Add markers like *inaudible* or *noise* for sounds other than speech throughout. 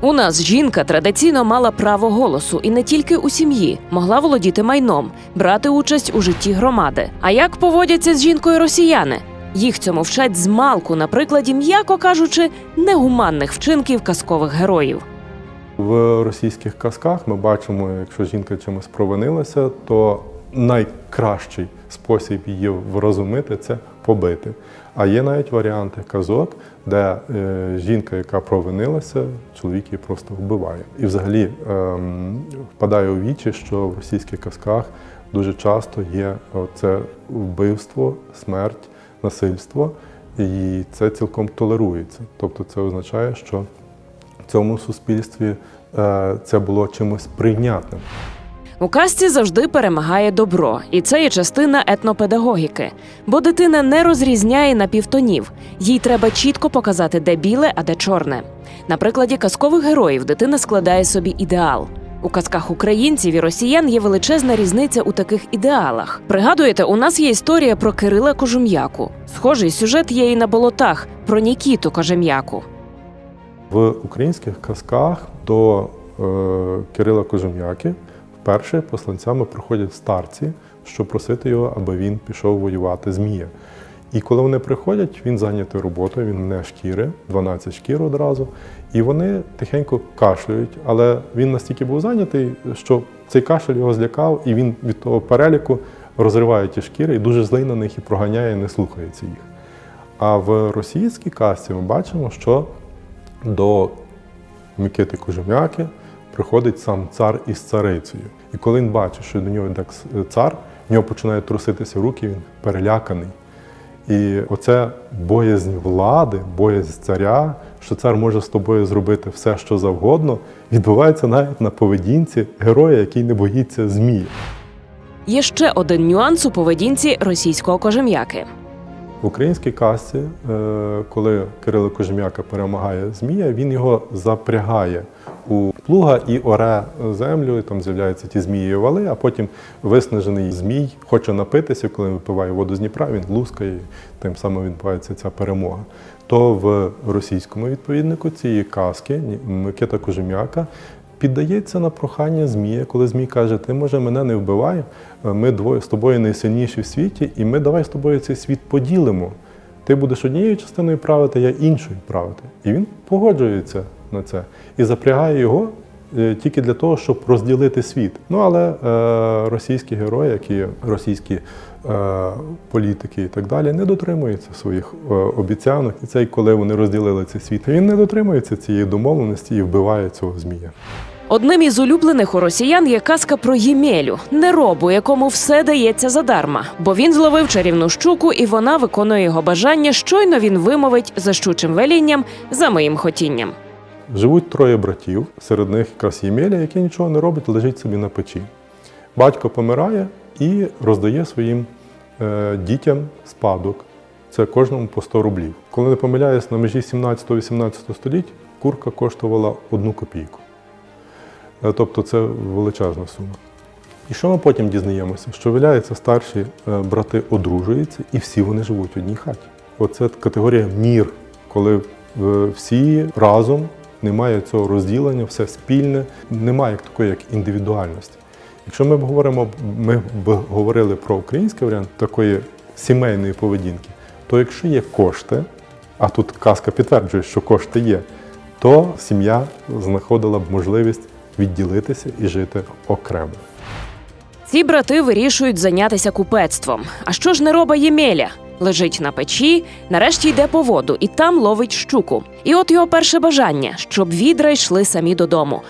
У нас жінка традиційно мала право голосу і не тільки у сім'ї, могла володіти майном, брати участь у житті громади. А як поводяться з жінкою росіяни? Їх цьому вчать з малку на прикладі, м'яко кажучи, негуманних вчинків казкових героїв. В російських казках ми бачимо, якщо жінка чимось провинилася, то найкращий спосіб її врозумити це побити. А є навіть варіанти казок, де е, жінка, яка провинилася, чоловік її просто вбиває. І взагалі ем, впадає у вічі, що в російських казках дуже часто є це вбивство, смерть, насильство, і це цілком толерується. Тобто це означає, що в цьому суспільстві е, це було чимось прийнятним. У казці завжди перемагає добро, і це є частина етнопедагогіки. Бо дитина не розрізняє напівтонів. Їй треба чітко показати, де біле, а де чорне. На прикладі казкових героїв дитина складає собі ідеал. У казках українців і росіян є величезна різниця у таких ідеалах. Пригадуєте, у нас є історія про Кирила Кожум'яку. Схожий сюжет є і на болотах про Нікіту Кожем'яку. В українських казках до е, Кирила Кожем'яки вперше посланцями приходять старці, щоб просити його, аби він пішов воювати Змія. І коли вони приходять, він зайнятий роботою, він не шкіри, 12 шкір одразу. І вони тихенько кашляють, але він настільки був зайнятий, що цей кашель його злякав, і він від того переліку розриває ті шкіри і дуже злий на них і проганяє, і не слухається їх. А в російській казці ми бачимо, що до Микити Кожем'яки приходить сам цар із царицею. І коли він бачить, що до нього йде цар, в нього починають труситися руки, він переляканий. І оце боязнь влади, боязнь царя, що цар може з тобою зробити все, що завгодно, відбувається навіть на поведінці героя, який не боїться змії. Є ще один нюанс у поведінці російського кожем'яки. В українській казці, е, коли Кирило Кожем'яка перемагає Змія, він його запрягає у плуга і оре землю, і там з'являються ті змії вали, а потім виснажений змій хоче напитися, коли випиває воду з Дніпра, він лускає, тим самим відбувається ця перемога. То в російському відповіднику цієї казки Микита Кожем'яка піддається на прохання Змія, коли Змій каже, ти може мене не вбивай, ми двоє з тобою найсильніші в світі, і ми давай з тобою цей світ поділимо. Ти будеш однією частиною правити, я іншою правити. І він погоджується на це і запрягає його е, тільки для того, щоб розділити світ. Ну але е, російські герої, які російські е, політики і так далі, не дотримуються своїх е, обіцянок. І цей, коли вони розділили цей світ, він не дотримується цієї домовленості і вбиває цього змія. Одним із улюблених у росіян є казка про Ємелю, неробу, якому все дається задарма, бо він зловив чарівну щуку, і вона виконує його бажання. Щойно він вимовить за щучим велінням за моїм хотінням. Живуть троє братів, серед них якраз Ємеля, який нічого не робить, лежить собі на печі. Батько помирає і роздає своїм е, дітям спадок. Це кожному по 100 рублів. Коли не помиляюсь, на межі 17-18 століть курка коштувала одну копійку. Е, Тобто це величезна сума. І що ми потім дізнаємося? Що виявляється, старші е, брати одружуються і всі вони живуть в одній хаті. Оце категорія мір, коли всі разом немає цього розділення, все спільне, немає такої як індивідуальності. Якщо ми говоримо, ми б говорили про український варіант такої сімейної поведінки, то якщо є кошти, а тут казка підтверджує, що кошти є, то сім'я знаходила б можливість відділитися і жити окремо. Ці брати вирішують зайнятися купецтвом. А що ж не роба Ємеля? Лежить на печі, нарешті йде по воду і там ловить щуку. І от його перше бажання, щоб відра йшли самі додому.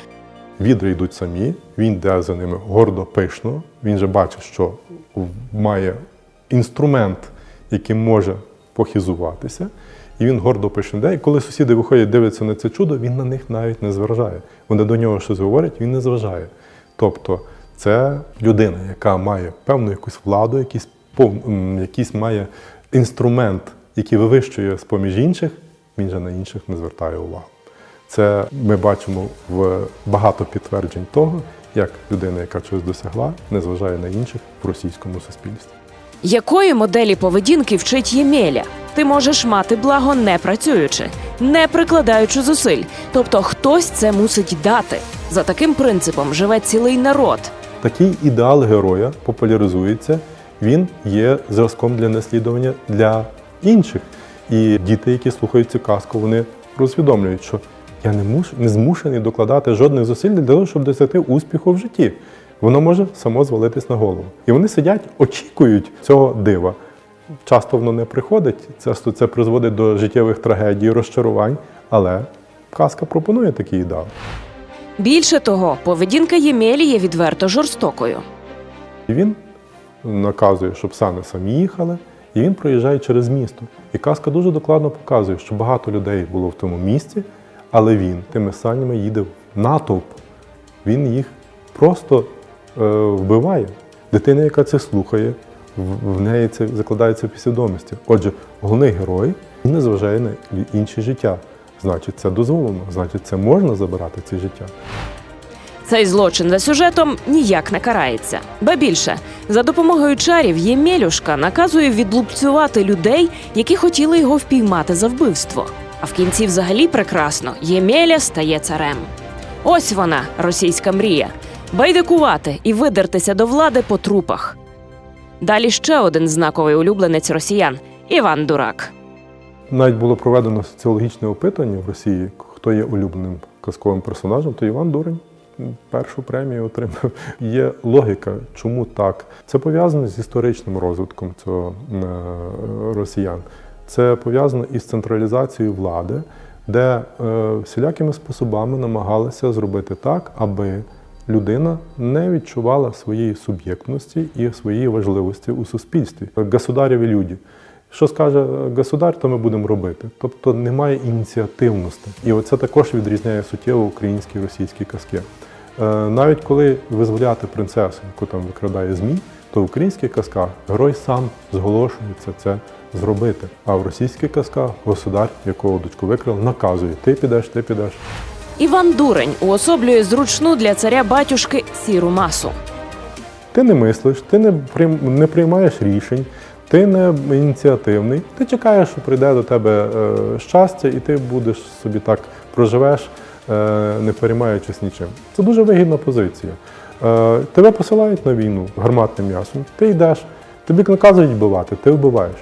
Відри йдуть самі, він йде за ними гордо пишно. Він же бачить, що має інструмент, яким може похизуватися. І він гордо пишно йде. І коли сусіди виходять, дивляться на це чудо, він на них навіть не зважає. Вони до нього щось говорять, він не зважає. Тобто це людина, яка має певну якусь владу, пов- м, має інструмент, який вивищує з-поміж інших, він же на інших не звертає увагу. Це ми бачимо в багато підтверджень того, як людина, яка чогось досягла, не зважає на інших в російському суспільстві. Якої моделі поведінки вчить Ємеля? ти можеш мати благо не працюючи, не прикладаючи зусиль. Тобто хтось це мусить дати. За таким принципом живе цілий народ. Такий ідеал героя популяризується, він є зразком для наслідування для інших. І діти, які слухають цю казку, вони розсвідомлюють, що я не муш, не змушений докладати жодних зусиль для того, щоб досягти успіху в житті. Воно може само звалитись на голову. І вони сидять, очікують цього дива. Часто воно не приходить, часто це призводить до життєвих трагедій, розчарувань, але казка пропонує такий ідеал. Більше того, поведінка Ємелі є відверто жорстокою. І він наказує, щоб сани самі їхали, і він проїжджає через місто. І казка дуже докладно показує, що багато людей було в тому місці, але він тими санями їде в натовп. Він їх просто е, вбиває. Дитина, яка це слухає, в, неї це закладається в підсвідомості. Отже, головний герой він не зважає на інші життя. Значить, це дозволено, значить, це можна забирати це життя. Цей злочин за сюжетом ніяк не карається. Ба більше, за допомогою чарів Ємелюшка наказує відлупцювати людей, які хотіли його впіймати за вбивство. А в кінці взагалі прекрасно Ємеля стає царем. Ось вона, російська мрія. Байдикувати і видертися до влади по трупах. Далі ще один знаковий улюбленець росіян Іван Дурак. Навіть було проведено соціологічне опитування в Росії, хто є улюбленим казковим персонажем, то Іван Дурень першу премію отримав. *laughs* Є логіка, чому так. Це пов'язано з історичним розвитком цього е, росіян. Це пов'язано із централізацією влади, де е, всілякими способами намагалися зробити так, аби людина не відчувала своєї суб'єктності і своєї важливості у суспільстві. Государєві люди. Що скаже государ, то ми будемо робити. Тобто немає ініціативності. І оце також відрізняє суттєво українські і російські казки. Е, Навіть коли визволяти принцесу, яку там викрадає Змій, то в українських казках герой сам зголошується це зробити. А в російських казках государ, якого дочку викрали, наказує: ти підеш, ти підеш. Іван Дурень уособлює зручну для царя батюшки сіру масу. Ти не мислиш, ти не, не приймаєш рішень, ти не ініціативний, ти чекаєш, що прийде до тебе е, щастя, і ти будеш собі так проживеш, не переймаючись нічим. Це дуже вигідна позиція. Е, тебе посилають на війну гарматним м'ясом, ти йдеш, тобі наказують вбивати, ти вбиваєш.